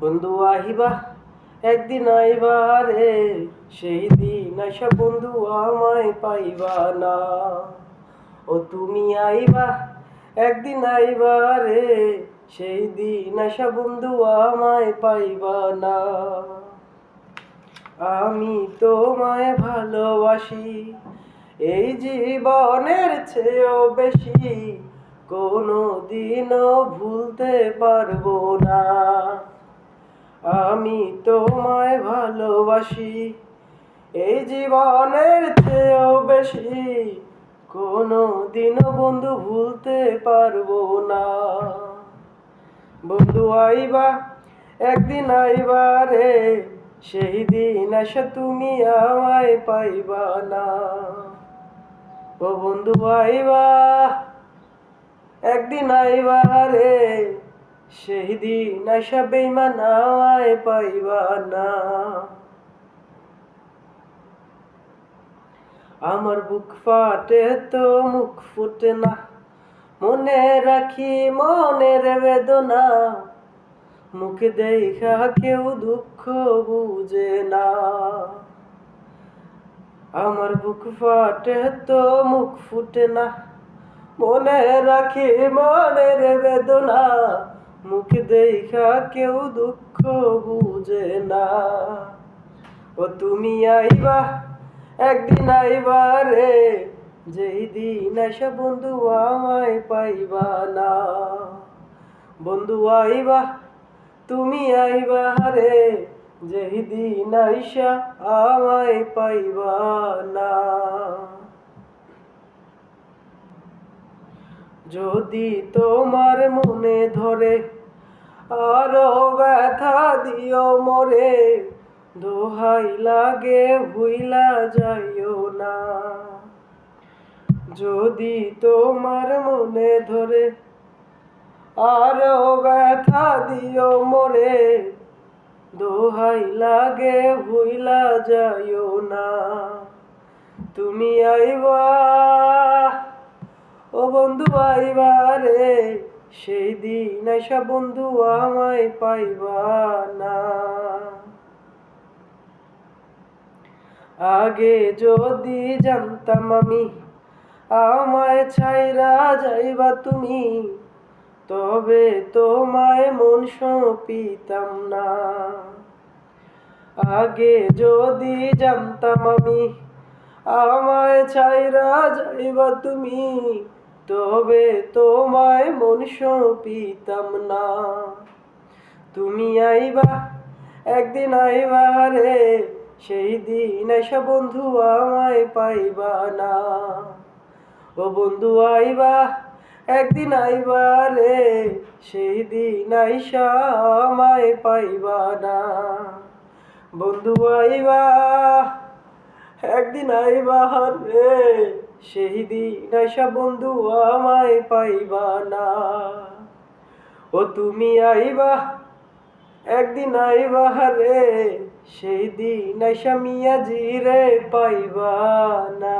বন্ধু আহিবা একদিন আইবা রে, সেই দিন আইসা বন্ধু আমায় পাইবা না। ও তুমি আইবা, একদিন আইবা রে, সেই দিন আইসা বন্ধু আমায় পাইবা না। আমি তোমায় ভালোবাসি, এই জীবনের চেয়েও বেশি কোনো দিনও ভুলতে পারব না। আমি তোমায় ভালোবাসি। এই জীবনের চেয়েও বেশি কোনো দিনও বন্ধু ভুলতে পারব না। বন্ধু আইবা, একদিন আইবা রে, সেই দিন আসা তুমি আমায় পাইবা না। ও বন্ধু আইবা, একদিন আইবা রে পাইবা না। আমার বুক ফাটে তো মুখ ফুটে না। মনে রাখি মনের বেদনা। মুখ দেখা কেউ দুঃখ বুঝে না। আমার বুক ফাটে তো মুখ ফুটে না। মনে রাখি মনের বেদনা। মুখ দেখা কেউ দুঃখ বুঝে না। ও তুমি আইবা, একদিন আইবা রে, যেই দিন আইসা বন্ধু আমায় পাইবা না। বন্ধু আইবা, তুমি আইবা রে, যেই দিন আইসা আমায় পাইবা না। যদি তোমার মনে ধরে, আরও ব্যথা দিও মরে। দোহাই লাগে, ভুইলা যাইও না। যদি তোমার মনে ধরে, আরও ব্যথা দিও মরে। দোহাই লাগে, ভুইলা যাইও না। তুমি আইবা বন্ধু আইবা রে সেই দিন আইসা বন্ধু আমায় পাইবা না। আগে যদি জানতাম আমি, আমায় ছাইরা যাইবা তুমি, তবে তোমায় মন সপিতাম না। আগে যদি জানতাম আমি, আমায় ছাইরা যাইবা তুমি তবে তোমায় মন সপিতাম না। তুমি আইবা, একদিন আইবা রে, সেই দিন আইসা বন্ধু আমায় পাইবা না। ও বন্ধু আইবা, একদিন আইবা রে, সেই দিন আইসা আমায় পাইবা না। বন্ধু আইবা, একদিন আইবা রে সেই দিন আইসা বন্ধু আমায় পাইবা না। ও তুমি আইবা, একদিন আইবা রে সেই দিন মিয়া জিরে পাইবা না।